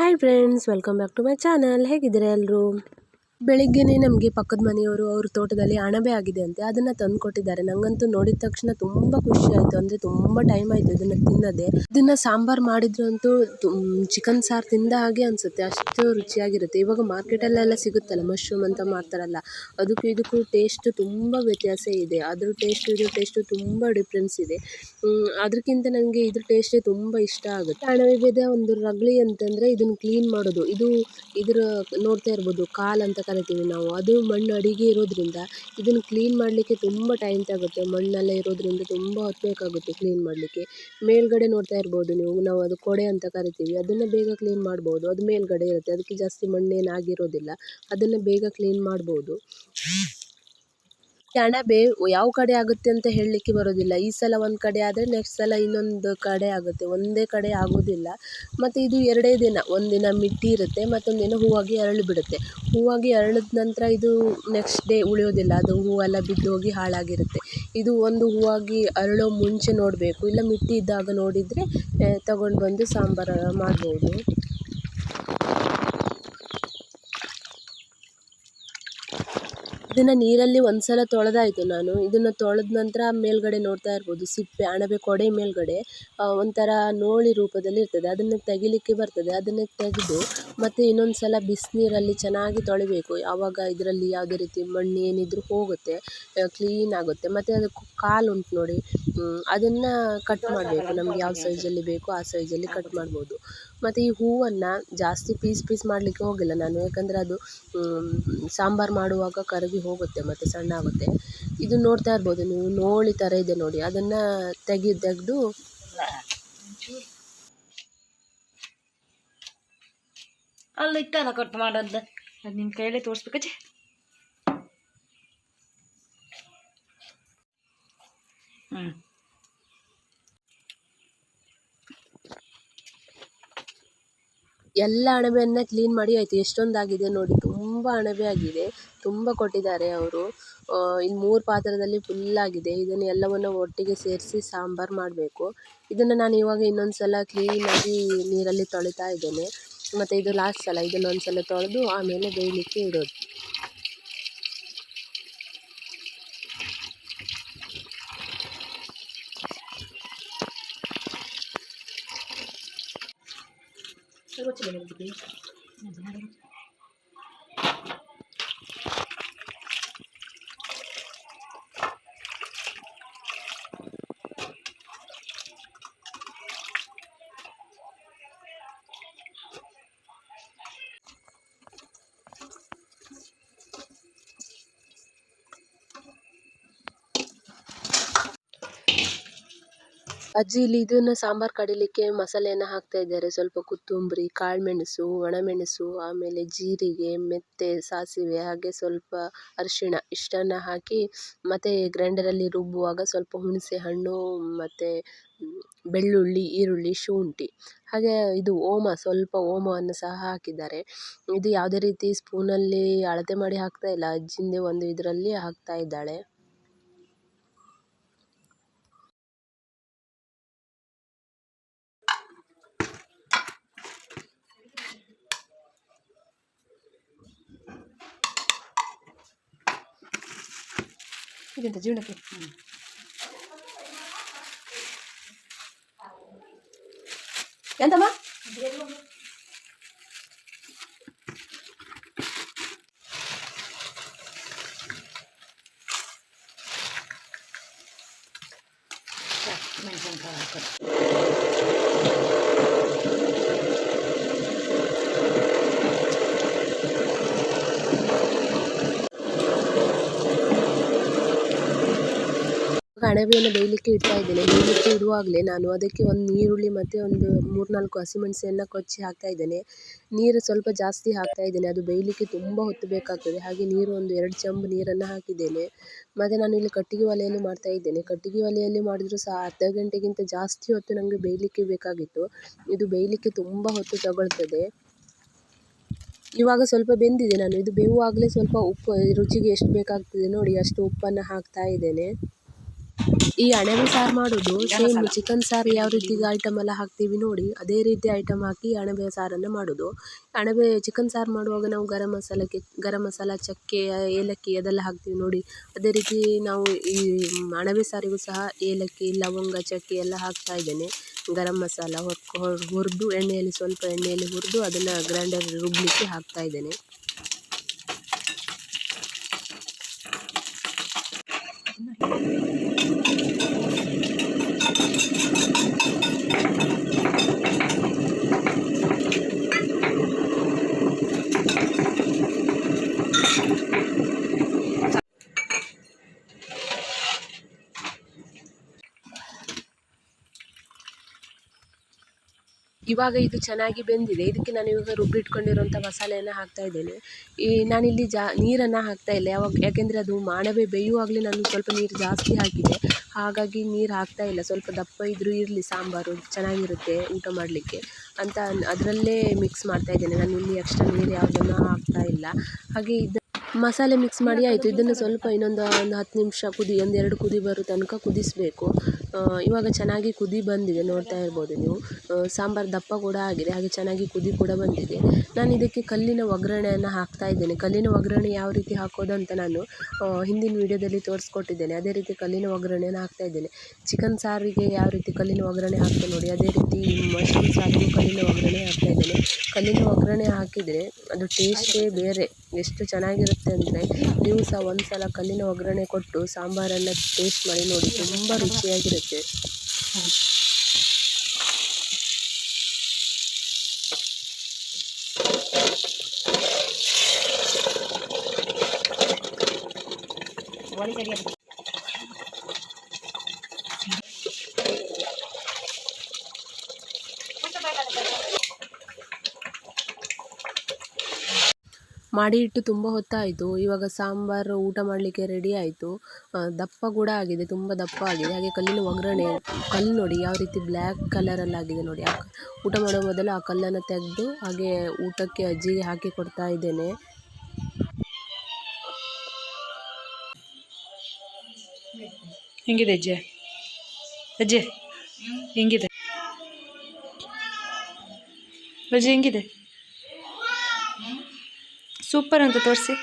Hi friends welcome back to my channel ಹೇಗಿದ್ದೀರಾ ಎಲ್ಲರೂ ಬೆಳಿಗ್ಗೆನೇ ನಮಗೆ ಪಕ್ಕದ ಮನೆಯವರು ಅವ್ರ ತೋಟದಲ್ಲಿ ಅಣಬೆ ಆಗಿದೆ ಅಂತೆ ಅದನ್ನು ತಂದು ಕೊಟ್ಟಿದ್ದಾರೆ ನನಗಂತೂ ನೋಡಿದ ತಕ್ಷಣ ತುಂಬ ಖುಷಿ ಆಯಿತು. ಅಂದರೆ ತುಂಬ ಟೈಮ್ ಆಯಿತು ಇದನ್ನು ತಿನ್ನದೆ. ಇದನ್ನು ಸಾಂಬಾರು ಮಾಡಿದ್ರು ಅಂತೂ ಚಿಕನ್ ಸಾರು ತಿಂದ ಹಾಗೆ ಅನಿಸುತ್ತೆ. ಅಷ್ಟು ರುಚಿಯಾಗಿರುತ್ತೆ. ಇವಾಗ ಮಾರ್ಕೆಟಲ್ಲೆಲ್ಲ ಸಿಗುತ್ತಲ್ಲ ಮಶ್ರೂಮ್ ಅಂತ ಮಾಡ್ತಾರಲ್ಲ, ಅದಕ್ಕೂ ಇದಕ್ಕೂ ಟೇಸ್ಟ್ ತುಂಬ ವ್ಯತ್ಯಾಸ ಇದೆ. ಅದ್ರ ಟೇಸ್ಟು ಇದ್ರ ಟೇಸ್ಟು ತುಂಬ ಡಿಫ್ರೆನ್ಸ್ ಇದೆ. ಅದಕ್ಕಿಂತ ನನಗೆ ಇದ್ರ ಟೇಸ್ಟೇ ತುಂಬ ಇಷ್ಟ ಆಗುತ್ತೆ. ಅಣಬೆದ ಒಂದು ರಗಳಿ ಅಂತಂದರೆ ಇದನ್ನು ಕ್ಲೀನ್ ಮಾಡೋದು. ಇದು ಇದರ, ನೋಡ್ತಾ ಇರ್ಬೋದು, ಕಾಲು ಅಂತ ಕರಿತೀವಿ ನಾವು. ಅದು ಮಣ್ಣು ಅಡಿಗೆ ಇರೋದ್ರಿಂದ ಇದನ್ನು ಕ್ಲೀನ್ ಮಾಡಲಿಕ್ಕೆ ತುಂಬ ಟೈಮ್ ತಗುತ್ತೆ. ಮಣ್ಣೆಲ್ಲ ಇರೋದ್ರಿಂದ ತುಂಬ ಹೊತ್ತು ಬೇಕಾಗುತ್ತೆ ಕ್ಲೀನ್ ಮಾಡಲಿಕ್ಕೆ. ಮೇಲ್ಗಡೆ ನೋಡ್ತಾ ಇರ್ಬೋದು ನೀವು. ನಾವು ಅದು ಕೊಡೆ ಅಂತ ಕರಿತೀವಿ. ಅದನ್ನು ಬೇಗ ಕ್ಲೀನ್ ಮಾಡ್ಬೋದು. ಅದು ಮೇಲ್ಗಡೆ ಇರುತ್ತೆ. ಅದಕ್ಕೆ ಜಾಸ್ತಿ ಮಣ್ಣೇನು ಆಗಿರೋದಿಲ್ಲ. ಅದನ್ನು ಬೇಗ ಕ್ಲೀನ್ ಮಾಡ್ಬೋದು. ಅಣಬೆ ಯಾವ ಕಡೆ ಆಗುತ್ತೆ ಅಂತ ಹೇಳಲಿಕ್ಕೆ ಬರೋದಿಲ್ಲ. ಈ ಸಲ ಒಂದು ಕಡೆ ಆದರೆ ನೆಕ್ಸ್ಟ್ ಸಲ ಇನ್ನೊಂದು ಕಡೆ ಆಗುತ್ತೆ. ಒಂದೇ ಕಡೆ ಆಗೋದಿಲ್ಲ. ಮತ್ತು ಇದು ಎರಡೇ ದಿನ. ಒಂದಿನ ಮಿಟ್ಟಿ ಇರುತ್ತೆ, ಮತ್ತೊಂದು ದಿನ ಹೂವಾಗಿ ಅರಳಿ ಬಿಡುತ್ತೆ. ಹೂವಾಗಿ ಅರಳಿದ ನಂತರ ಇದು ನೆಕ್ಸ್ಟ್ ಡೇ ಉಳಿಯೋದಿಲ್ಲ. ಅದು ಹೂವೆಲ್ಲ ಬಿದ್ದೋಗಿ ಹಾಳಾಗಿರುತ್ತೆ. ಇದು ಒಂದು ಹೂವಾಗಿ ಅರಳೋ ಮುಂಚೆ ನೋಡಬೇಕು. ಇಲ್ಲ ಮಿಟ್ಟಿ ಇದ್ದಾಗ ನೋಡಿದರೆ, ತಗೊಂಡು ಬಂದು ಸಾಂಬಾರು ಮಾಡ್ಬೋದು. ಇದನ್ನು ನೀರಲ್ಲಿ ಒಂದು ಸಲ ತೊಳೆದಾಯ್ತು ನಾನು. ಇದನ್ನು ತೊಳೆದ ನಂತರ ಮೇಲ್ಗಡೆ ನೋಡ್ತಾ ಇರ್ಬೋದು, ಸಿಪ್ಪೆ, ಅಣಬೆ ಕೊಡೆ ಮೇಲ್ಗಡೆ ಒಂಥರ ನೋಳಿ ರೂಪದಲ್ಲಿ ಇರ್ತದೆ. ಅದನ್ನು ತೆಗಿಲಿಕ್ಕೆ ಬರ್ತದೆ. ಅದನ್ನು ತೆಗೆದು ಮತ್ತು ಇನ್ನೊಂದು ಸಲ ಬಿಸಿನೀರಲ್ಲಿ ಚೆನ್ನಾಗಿ ತೊಳಿಬೇಕು. ಆವಾಗ ಇದರಲ್ಲಿ ಯಾವುದೇ ರೀತಿ ಮಣ್ಣು ಏನಿದ್ರೂ ಹೋಗುತ್ತೆ ಕ್ಲೀನ್ ಆಗುತ್ತೆ. ಮತ್ತು ಅದಕ್ಕೆ ಕಾಲು ಉಂಟು ನೋಡಿ ಅದನ್ನು ಕಟ್ ಮಾಡಬೇಕು. ನಮ್ಗೆ ಯಾವ ಸೈಜಲ್ಲಿ ಬೇಕೋ ಆ ಸೈಜಲ್ಲಿ ಕಟ್ ಮಾಡ್ಬೋದು. ಮತ್ತು ಈ ಹೂವನ್ನು ಜಾಸ್ತಿ ಪೀಸ್ ಪೀಸ್ ಮಾಡಲಿಕ್ಕೆ ಹೋಗಿಲ್ಲ ನಾನು. ಯಾಕಂದರೆ ಅದು ಸಾಂಬಾರು ಮಾಡುವಾಗ ಕರಗಿ ಹೋಗುತ್ತೆ, ಮತ್ತು ಸಣ್ಣ ಆಗುತ್ತೆ. ಇದು ನೋಡ್ತಾ ಇರ್ಬೋದು ನೀವು, ನೋಳಿ ಥರ ಇದೆ ನೋಡಿ. ಅದನ್ನು ತೆಗಿ ತೆಗೆದು ಅಲ್ಲ ಇತ್ತಲ್ಲ ಕಟ್ ಮಾಡೋದು ಅದು ನಿಮ್ಮ ಕೈಯಲ್ಲೇ ತೋರಿಸ್ಬೇಕಜ್ಜಿ ಹ್ಞೂ ಎಲ್ಲ ಅಣಬೆಯನ್ನು ಕ್ಲೀನ್ ಮಾಡಿ ಆಯಿತು. ಎಷ್ಟೊಂದಾಗಿದೆ ನೋಡಿ. ತುಂಬ ಅಣಬೆ ಆಗಿದೆ. ತುಂಬ ಕೊಟ್ಟಿದ್ದಾರೆ ಅವರು. ಇಲ್ಲಿ ಮೂರು ಪಾತ್ರದಲ್ಲಿ ಫುಲ್ಲಾಗಿದೆ ಇದನ್ನು ಎಲ್ಲವನ್ನು ಒಟ್ಟಿಗೆ ಸೇರಿಸಿ ಸಾಂಬಾರು ಮಾಡಬೇಕು. ಇದನ್ನು ನಾನು ಇವಾಗ ಇನ್ನೊಂದು ಸಲ ಕ್ಲೀನಾಗಿ ನೀರಲ್ಲಿ ತೊಳಿತಾ ಇದ್ದೇನೆ. ಮತ್ತು ಇದು ಲಾಸ್ಟ್ ಸಲ. ಇದನ್ನು ಒಂದು ಸಲ ತೊಳೆದು ಆಮೇಲೆ ಬೇಯಲಿಕ್ಕೆ ಇಡೋದು. করছি বলে হ্যাঁ, দিবি ಅಜ್ಜಿ ಇಲ್ಲಿ ಇದನ್ನು ಸಾಂಬಾರು ಕಡಿಲಿಕ್ಕೆ ಮಸಾಲೆಯನ್ನು ಹಾಕ್ತಾ ಇದ್ದಾರೆ. ಸ್ವಲ್ಪ ಕೊತ್ತಂಬರಿ, ಕಾಳುಮೆಣಸು, ಒಣಮೆಣಸು, ಆಮೇಲೆ ಜೀರಿಗೆ ಮೆಂತ್ಯೆ ಸಾಸಿವೆ, ಹಾಗೆ ಸ್ವಲ್ಪ ಅರಿಶಿಣ ಇಷ್ಟನ್ನು ಹಾಕಿ ಮತ್ತು ಗ್ರೈಂಡರಲ್ಲಿ ರುಬ್ಬುವಾಗ ಸ್ವಲ್ಪ ಹುಣಸೆ ಹಣ್ಣು, ಮತ್ತು ಬೆಳ್ಳುಳ್ಳಿ, ಈರುಳ್ಳಿ, ಶುಂಠಿ, ಹಾಗೆ ಇದು ಓಮ, ಸ್ವಲ್ಪ ಓಮವನ್ನು ಸಹ ಹಾಕಿದ್ದಾರೆ. ಇದು ಯಾವುದೇ ರೀತಿ ಸ್ಪೂನಲ್ಲಿ ಅಳತೆ ಮಾಡಿ ಹಾಕ್ತಾ ಇಲ್ಲ. ಅಜ್ಜಿಂದೇ ಒಂದು ಇದರಲ್ಲಿ ಹಾಕ್ತಾ ಇದ್ದಾಳೆ. ಇದೆಂತ ಜೀವನಕ್ಕೆ ಎಂತಮ್ಮ ಮೆಣಸಿನ್ಕಾಯಿ ಹಾಕೋದು ಅಣಬೆಯನ್ನು ಬೇಯಲಿಕ್ಕೆ ಇಡ್ತಾ ಇದ್ದೇನೆ. ಬೇಯಲಿಕ್ಕೆ ಇಡುವಾಗಲೇ ನಾನು ಅದಕ್ಕೆ ಒಂದು ಈರುಳ್ಳಿ ಮತ್ತು ಒಂದು ಮೂರು ನಾಲ್ಕು ಹಸಿಮೆಣಸನ್ನ ಕೊಚ್ಚಿ ಹಾಕ್ತಾ ಇದ್ದೇನೆ. ನೀರು ಸ್ವಲ್ಪ ಜಾಸ್ತಿ ಹಾಕ್ತಾ ಇದ್ದೇನೆ. ಅದು ಬೇಯಲಿಕ್ಕೆ ತುಂಬ ಹೊತ್ತು ಬೇಕಾಗ್ತದೆ. ಹಾಗೆ ನೀರು ಒಂದು ಎರಡು ಚಂಬು ನೀರನ್ನು ಹಾಕಿದ್ದೇನೆ. ಮತ್ತು ನಾನು ಇಲ್ಲಿ ಕಟ್ಟಿಗೆ ಒಲೆಯಲ್ಲಿ ಮಾಡ್ತಾ ಇದ್ದೇನೆ. ಕಟ್ಟಿಗೆ ಒಲೆಯಲ್ಲಿ ಮಾಡಿದರೂ ಸಹ ಅರ್ಧ ಗಂಟೆಗಿಂತ ಜಾಸ್ತಿ ಹೊತ್ತು ನನಗೆ ಬೇಯಲಿಕ್ಕೆ ಬೇಕಾಗಿತ್ತು. ಇದು ಬೇಯಲಿಕ್ಕೆ ತುಂಬ ಹೊತ್ತು ತಗೊಳ್ತದೆ. ಇವಾಗ ಸ್ವಲ್ಪ ಬೆಂದಿದೆ ನಾನು. ಇದು ಬೇಯುವಾಗಲೇ ಸ್ವಲ್ಪ ಉಪ್ಪು, ರುಚಿಗೆ ಎಷ್ಟು ಬೇಕಾಗ್ತದೆ ನೋಡಿ. ಅಷ್ಟು ಉಪ್ಪನ್ನು ಹಾಕ್ತಾ ಇದ್ದೇನೆ. ಈ ಅಣಬೆ ಸಾರು ಮಾಡೋದು ಸೇಮ್ ಚಿಕನ್ ಸಾರು. ಯಾವ ರೀತಿ ಐಟಮ್ ಎಲ್ಲ ಹಾಕ್ತೀವಿ ನೋಡಿ ಅದೇ ರೀತಿ ಐಟಮ್ ಹಾಕಿ ಅಣಬೆ ಸಾರನ್ನು ಮಾಡೋದು. ಅಣಬೆ ಚಿಕನ್ ಸಾರು ಮಾಡುವಾಗ ನಾವು ಗರಂ ಮಸಾಲಕ್ಕೆ ಗರಂ ಮಸಾಲ ಚಕ್ಕೆ ಏಲಕ್ಕಿ ಅದೆಲ್ಲ ಹಾಕ್ತೀವಿ ನೋಡಿ. ಅದೇ ರೀತಿ ನಾವು ಈ ಅಣಬೆ ಸಾರಿಗೂ ಸಹ ಏಲಕ್ಕಿ ಲವಂಗ ಚಕ್ಕೆ ಎಲ್ಲ ಹಾಕ್ತಾ ಇದ್ದೇನೆ. ಗರಂ ಮಸಾಲ ಹುರಿದು ಎಣ್ಣೆಯಲ್ಲಿ ಸ್ವಲ್ಪ ಎಣ್ಣೆಯಲ್ಲಿ ಹುರಿದು ಅದನ್ನು ಗ್ರೈಂಡರ್ ರುಬ್ಬಲಿಕ್ಕೆ ಹಾಕ್ತಾ ಇದ್ದೇನೆ. ಇವಾಗ ಇದು ಚೆನ್ನಾಗಿ ಬೆಂದಿದೆ. ಇದಕ್ಕೆ ನಾನು ಇವಾಗ ರುಬ್ಬಿಟ್ಕೊಂಡಿರುವಂಥ ಮಸಾಲೆಯನ್ನು ಹಾಕ್ತಾ ಇದ್ದೇನೆ. ಈ ನಾನಿಲ್ಲಿ ಜಾ, ನೀರನ್ನು ಹಾಕ್ತಾ ಇಲ್ಲ. ಯಾವಾಗ, ಯಾಕೆಂದರೆ ಅದು ಮಾಡಬೇ ಬೇಯುವಾಗಲೇ ನಾನು ಸ್ವಲ್ಪ ನೀರು ಜಾಸ್ತಿ ಹಾಕಿದೆ. ಹಾಗಾಗಿ ನೀರು ಹಾಕ್ತಾ ಇಲ್ಲ. ಸ್ವಲ್ಪ ದಪ್ಪ ಇದ್ದರೂ ಇರಲಿ ಸಾಂಬಾರು. ಚೆನ್ನಾಗಿರುತ್ತೆ ಊಟ ಮಾಡಲಿಕ್ಕೆ ಅಂತ ಅದರಲ್ಲೇ ಮಿಕ್ಸ್ ಮಾಡ್ತಾ ಇದ್ದೇನೆ. ನಾನು ಇಲ್ಲಿ ಎಕ್ಸ್ಟ್ರಾ ನೀರು ಯಾವುದನ್ನು ಹಾಕ್ತಾ ಇಲ್ಲ. ಹಾಗೆ ಇದು ಮಸಾಲೆ ಮಿಕ್ಸ್ ಮಾಡಿ ಆಯಿತು. ಇದನ್ನು ಸ್ವಲ್ಪ ಇನ್ನೊಂದು ಒಂದು ಹತ್ತು ನಿಮಿಷ ಕುದಿ ಒಂದೆರಡು ಕುದಿ ಬರೋ ತನಕ ಕುದಿಸಬೇಕು. ಇವಾಗ ಚೆನ್ನಾಗಿ ಕುದಿ ಬಂದಿದೆ, ನೋಡ್ತಾ ಇರ್ಬೋದು ನೀವು. ಸಾಂಬಾರು ದಪ್ಪ ಕೂಡ ಆಗಿದೆ, ಹಾಗೆ ಚೆನ್ನಾಗಿ ಕುದಿ ಕೂಡ ಬಂದಿದೆ. ನಾನು ಇದಕ್ಕೆ ಕಲ್ಲಿನ ಒಗ್ಗರಣೆಯನ್ನು ಹಾಕ್ತಾ ಇದ್ದೇನೆ. ಕಲ್ಲಿನ ಒಗ್ಗರಣೆ ಯಾವ ರೀತಿ ಹಾಕೋದು ಅಂತ ನಾನು ಹಿಂದಿನ ವೀಡಿಯೋದಲ್ಲಿ ತೋರಿಸ್ಕೊಟ್ಟಿದ್ದೇನೆ. ಅದೇ ರೀತಿ ಕಲ್ಲಿನ ಒಗ್ಗರಣೆಯನ್ನು ಹಾಕ್ತಾ ಇದ್ದೇನೆ. ಚಿಕನ್ ಸಾರಿಗೆ ಯಾವ ರೀತಿ ಕಲ್ಲಿನ ಒಗ್ಗರಣೆ ಹಾಕ್ತೇನೆ ನೋಡಿ. ಅದೇ ರೀತಿ ಮಶ್ರೂಮ್ ಸಾರಿಗೂ ಕಲ್ಲಿನ ಒಗ್ಗರಣೆ ಹಾಕ್ತಾ ಇದ್ದೇನೆ. ಕಲ್ಲಿನ ಒಗ್ಗರಣೆ ಹಾಕಿದರೆ ಅದು ಟೇಸ್ಟೇ ಬೇರೆ. ಎಷ್ಟು ಚೆನ್ನಾಗಿರುತ್ತೆ ಅಂದರೆ ನೀವು ಸಹ ಒಂದು ಸಲ ಕಲ್ಲಿನ ಒಗ್ಗರಣೆ ಕೊಟ್ಟು ಸಾಂಬಾರನ್ನು ಟೇಸ್ಟ್ ಮಾಡಿ ನೋಡಿ. ತುಂಬ ರುಚಿಯಾಗಿರುತ್ತೆ. ಒಳಗೆ ಮಾಡಿ ಇಟ್ಟು ತುಂಬ ಹೊತ್ತಾಯಿತು ಇವಾಗ ಸಾಂಬಾರು, ಊಟ ಮಾಡಲಿಕ್ಕೆ ರೆಡಿ ಆಯಿತು. ದಪ್ಪ ಕೂಡ ಆಗಿದೆ, ತುಂಬ ದಪ್ಪ ಆಗಿದೆ. ಹಾಗೆ ಕಲ್ಲಿನ ಒಗ್ಗರಣೆ, ಕಲ್ಲು ನೋಡಿ, ಯಾವ ರೀತಿ ಬ್ಲ್ಯಾಕ್ ಕಲರಲ್ಲಿ ಆಗಿದೆ ನೋಡಿ. ಆ, ಊಟ ಮಾಡೋ ಮೊದಲು ಆ ಕಲ್ಲನ್ನು ತೆಗೆದು, ಹಾಗೆ ಊಟಕ್ಕೆ ಅಜ್ಜಿಗೆ ಹಾಕಿ ಕೊಡ್ತಾ ಇದ್ದೇನೆ. ಹೆಂಗಿದೆ ಅಜ್ಜೆ? ಅಜ್ಜೆ, ಹೆಂಗಿದೆ? ಅಜ್ಜಿ, ಹೆಂಗಿದೆ? ಸೂಪರ್ ಅಂತ ತೋರಿಸಿ.